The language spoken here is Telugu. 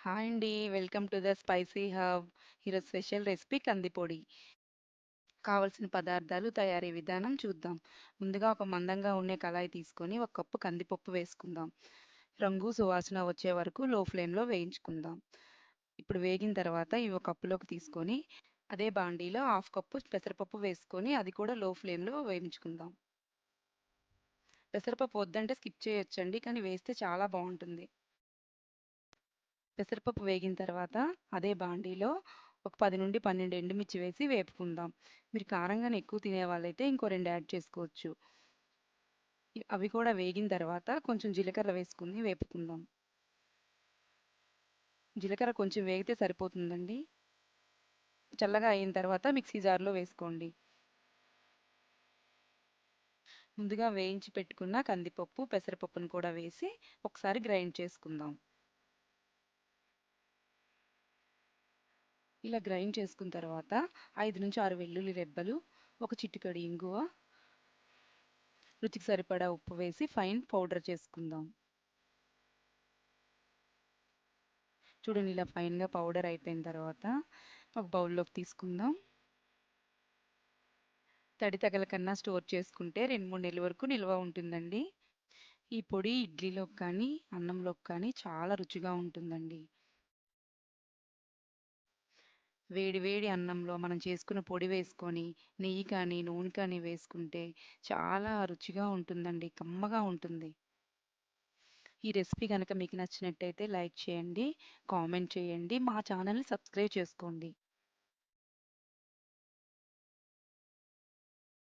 హాయ్ అండి. Welcome to the spicy hub. ఈరోజు స్పెషల్ రెసిపీ కందిపొడి. కావాల్సిన పదార్థాలు, తయారీ విధానం చూద్దాం. ముందుగా ఒక మందంగా ఉండే కళాయి తీసుకొని, ఒక కప్పు కందిపప్పు వేసుకుందాం. రంగు, సువాసన వచ్చే వరకు లో ఫ్లేమ్‌లో వేయించుకుందాం. ఇప్పుడు వేగిన తర్వాత ఇవి ఒక కప్పులోకి తీసుకొని, అదే బాండీలో హాఫ్ కప్పు పెసరపప్పు వేసుకొని, అది కూడా లో ఫ్లేమ్‌లో వేయించుకుందాం. పెసరపప్పు వద్దంటే స్కిప్ చేయొచ్చండి. కానీ వేస్తే చాలా బాగుంటుంది పెసరపప్పు వేగిన తర్వాత అదే బాండీలో ఒక 10-12 ఎండుమిర్చి వేసి వేపుకుందాం. మీరు కారంగానే ఎక్కువ తినే వాళ్ళైతే ఇంకో రెండు యాడ్ చేసుకోవచ్చు. అవి కూడా వేగిన తర్వాత కొంచెం జీలకర్ర వేసుకుని వేపుకుందాం. జీలకర్ర కొంచెం వేగితే సరిపోతుందండి. చల్లగా అయిన తర్వాత మిక్సీ జార్‌లో వేసుకోండి. ముందుగా వేయించి పెట్టుకున్న కందిపప్పు, పెసరపప్పును కూడా వేసి ఒకసారి గ్రైండ్ చేసుకుందాం. ఇలా గ్రైండ్ చేసుకున్న తర్వాత 5-6 వెల్లుల్లి రెబ్బలు, ఒక చిటికెడు ఇంగువ రుచికి సరిపడా ఉప్పు వేసి ఫైన్ పౌడర్ చేసుకుందాం. చూడండి ఇలా ఫైన్‌గా పౌడర్ అయిపోయిన తర్వాత ఒక బౌల్‌లోకి తీసుకుందాం. తడి తగలకన్నా స్టోర్ చేసుకుంటే 2, 3 నెలల వరకు నిల్వ ఉంటుందండి. ఈ పొడి ఇడ్లీలోకి కానీ, అన్నంలోకి కానీ చాలా రుచిగా ఉంటుందండి. వేడి వేడి అన్నంలో మనం చేసుకున్న పొడి వేసుకొని, నెయ్యి కానీ, నూనె కానీ వేసుకుంటే చాలా రుచిగా ఉంటుందండి. కమ్మగా ఉంటుంది. ఈ రెసిపీ కనుక మీకు నచ్చినట్టయితే లైక్ చేయండి, కామెంట్ చేయండి. మా ఛానల్‌ని సబ్స్క్రైబ్ చేసుకోండి.